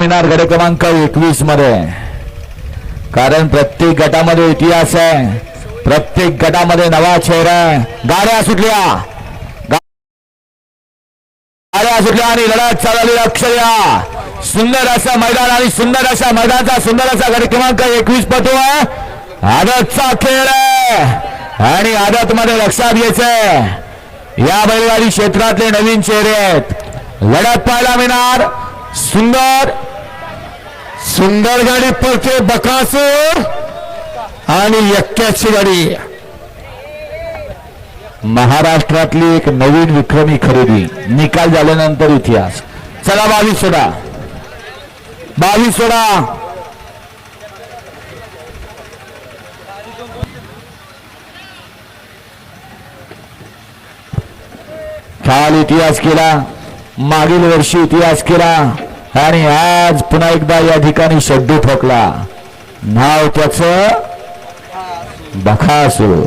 मिळणार गट क्रमांक एकवीसमध्ये. कारण प्रत्येक गटामध्ये इतिहास आहे. प्रत्येक गटामध्ये नवा चेहरा आहे. गाड्या सुटल्या. गाड्या सुटल्या आणि लढत चालवली अक्षया सुंदर असा मैदान आणि सुंदर अशा मैदानाचा सुंदर असा गट क्रमांक एकवीस पतो आहे. आदतचा खेळ आहे. आणि आदत मध्ये लक्षात घ्यायचंय. या बैलगाडी क्षेत्रातले नवीन चेहरे आहेत. लढत पाहायला मिळणार सुंदर. सुंदर गाडी पळते बकासूर आणि एक्क्याची गाडी. महाराष्ट्रातली एक नवीन विक्रमी खरेदी. निकाल झाल्यानंतर इतिहास. चला बावीस सोडा. बावीस सोडा. काल इतिहास केला. मागील वर्षी इतिहास केला. आणि आज पुन्हा एकदा या ठिकाणी शड्डू ठोकला. नाव त्याच? बखासूर.